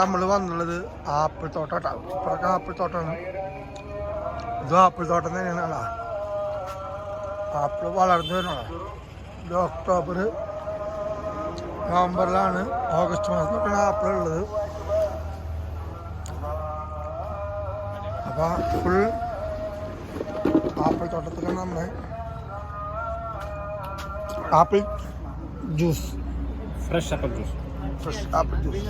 നമ്മൾ വന്നുള്ളത് ആപ്പിൾ തോട്ടം ഇപ്പോഴൊക്കെ ആപ്പിൾ തോട്ടമാണ് ഇത് ആപ്പിൾ തോട്ടം തന്നെയാണ് ആപ്പിൾ വളർന്നു വരുന്നതാ ഇത് ഒക്ടോബർ നവംബറിലാണ് ഓഗസ്റ്റ് മാസത്തിലൊക്കെയാണ് ആപ്പിൾ ഉള്ളത്. അപ്പോൾ ഫുൾ ആപ്പിൾ തോട്ടത്തിലാണ് നമ്മൾ apple juice. Fresh apple juice. Fresh apple juice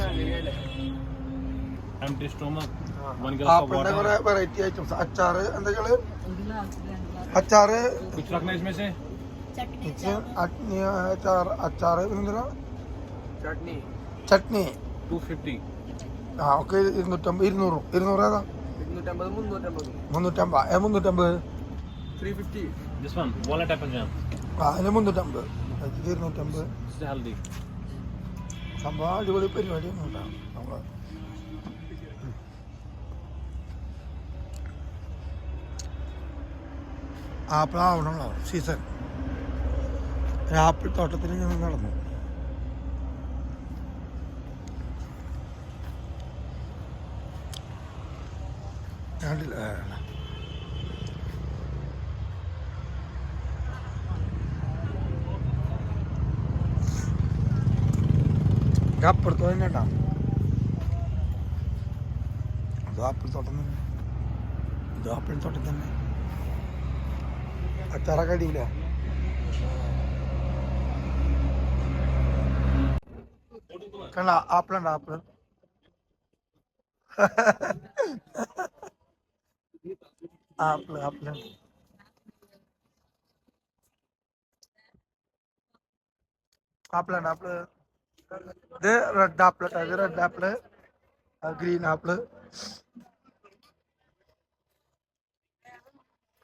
ആപ്പിളിന്റെ കുറെ വെറൈറ്റി ഐറ്റംസ് അച്ചാറ് എന്തൊക്കെയാണ് അച്ചാറ്. അച്ചാർ അച്ചാറ്. ചട്നി. ചട്നി. ആ ഒക്കെ ഇരുന്നൂറ്റമ്പത് ഇരുന്നൂറും. ഇരുന്നൂറ് ഏതാ? മുന്നൂറ്റമ്പത്. ഏ മുന്നൂറ്റമ്പത്? അതിന് മുന്നൂറ്റമ്പത്. ഇരുന്നൂറ്റമ്പത്. സംഭവം അടിപൊളി പരിപാടിയൊന്നും ഉണ്ടാവും നമ്മൾ ആവണല്ലോ സീസൺ ആപ്പിൾ തോട്ടത്തിൽ ഞാൻ നടന്നു. കണ്ടില്ല ഇത് അപ്പുറത്ത് തന്നെ ഉണ്ടാവും ഇത് ആപ്പിൾ തോട്ടം തന്നെ ഇതോ ആപ്പിൾ തോട്ടം തന്നെ അച്ചാറൊക്കെ അടിയില്ല കണ്ട? ആപ്പിളുണ്ട് ആപ്പിൾ ആപ്പിൾ ആപ്പിൾ ആപ്പിളുണ്ട് ആപ്പിൾ? ഇത് റെഡ് ആപ്പിൾ ഇത് റെഡ് ആപ്പിൾ ഗ്രീൻ ആപ്പിൾ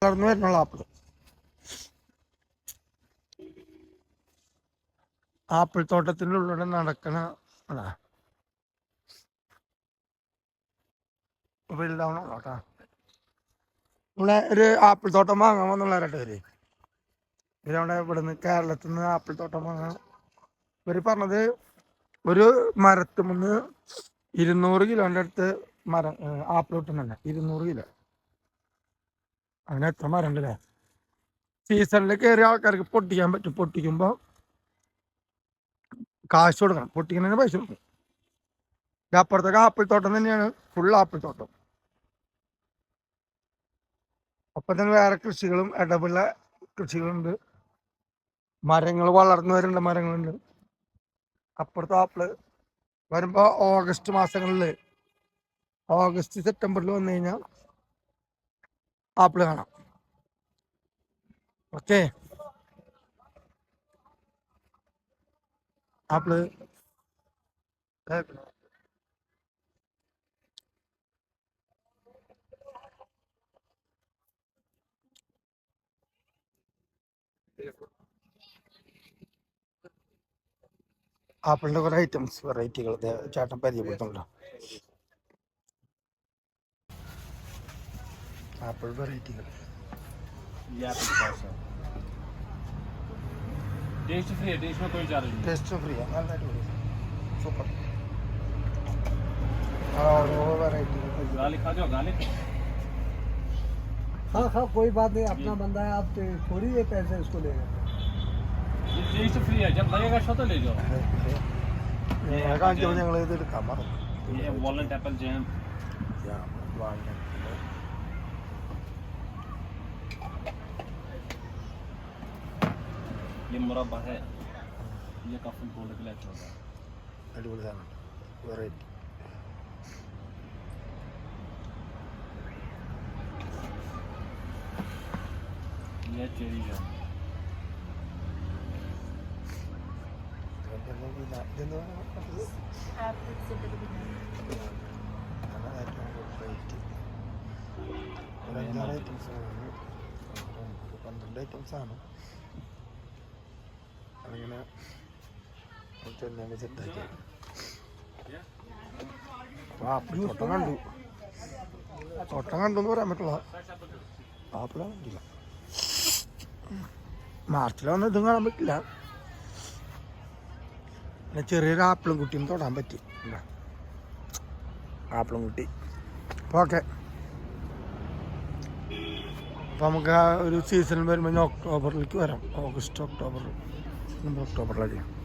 വളർന്നു വരുന്നുള്ള ആപ്പിൾ ആപ്പിൾ തോട്ടത്തിനുള്ളിലൂടെ നടക്കണ അതാ. വലുതാവണം കേട്ടാ നമ്മളെ ഒരു ആപ്പിൾ തോട്ടം വാങ്ങാൻ വന്നുള്ള പേര്. ഇവരവിടെ ഇവിടുന്ന് കേരളത്തിൽ നിന്ന് ആപ്പിൾ തോട്ടം വാങ്ങാൻ ഇവർ പറഞ്ഞത് ഒരു മരത്തുമെന്ന് ഇരുന്നൂറ് കിലോന്റെ അടുത്ത് മരം ആപ്പിൾ കിട്ടുന്നുണ്ട്. ഇരുന്നൂറ് കിലോ അങ്ങനെ എത്ര മരം ഉണ്ട് അല്ലേ സീസണിൽ കയറിയ ആൾക്കാർക്ക് പൊട്ടിക്കാൻ പറ്റും. പൊട്ടിക്കുമ്പോൾ കാശ് കൊടുക്കണം. പൊട്ടിക്കുന്നതിന് പൈസ കൊടുക്കും. അപ്പുറത്തൊക്കെ ആപ്പിൾ തോട്ടം തന്നെയാണ്. ഫുൾ ആപ്പിൾ തോട്ടം. ഒപ്പം തന്നെ വേറെ കൃഷികളും ഇടവിള്ള കൃഷികളുണ്ട്. മരങ്ങൾ വളർന്നു വരുന്ന മരങ്ങളുണ്ട്. അപ്പുറത്തെ ആപ്പിൾ വരുമ്പോ ഓഗസ്റ്റ് മാസങ്ങളിൽ ഓഗസ്റ്റ് സെപ്റ്റംബറിൽ വന്നു കഴിഞ്ഞാൽ ആപ്പിൾ കാണാം. ഓക്കെ? ആപ്പിൾ ആപ്പിളിന്റെ കുറെ ഐറ്റംസ് വെറൈറ്റികൾ ചേട്ടൻ പരിചയപ്പെടുത്തുന്നുണ്ടോ ആപ്പിൾ വെറൈറ്റികൾ ये apple spice है. Taste free है, taste में कोई चार्ज नहीं. ടേസ്റ്റ് ഫ്രീ നല്ല അടിപൊളി സൂപ്പർ ഓരോ വെറൈറ്റികൾ Garlic खा जाओ garlic. हाँ हाँ कोई बात नहीं अपना बंदा है आप तो थोड़ी ये पैसे इसको लेगा ये taste free है, जब लगेगा शो तो ले जाओ. കാണിച്ചപ്പോൾ ഞങ്ങൾ ഇത് എടുക്കാൻ മറന്നു ये walnut apple jam. Yeah, walnut. ये मुरब्बा है. ये काफी गोल्ड के लिए अच्छा होता है. അടിപൊളി സാധനം വെറൈറ്റി ये चेरी Jam. അഞ്ചാറ് ഐറ്റംസ് പന്ത്രണ്ട് ഐറ്റംസ് ആണ് അതിങ്ങനെ ചെന്നൈ സെറ്റാക്കി ആപ്പിൾ തോട്ടം കണ്ടു തോട്ടം കണ്ടു എന്ന് പറയാൻ പറ്റില്ല ആപ്പിള കണ്ടില്ല മാർച്ചിലൊന്നും ഇതും കാണാൻ പറ്റില്ല പിന്നെ ചെറിയൊരു ആപ്പിളും കുട്ടിയും തൊടാൻ പറ്റി. ആപ്പിളും കുട്ടി. ഓക്കെ. അപ്പോൾ നമുക്ക് ആ ഒരു സീസൺ വരുമ്പോൾ ഇനി ഒക്ടോബറിലേക്ക് വരാം. August October. ഒക്ടോബറിലേക്ക്